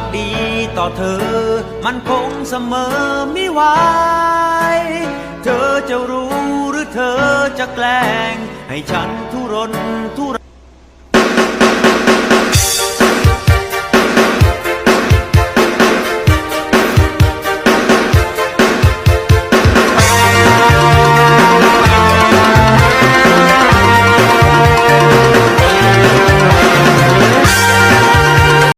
กดีต่อเธอ มันคงเสมอไม่ไหวเธอจะรู้หรือเธอจะแกล้ง ให้ฉันทุรนทุร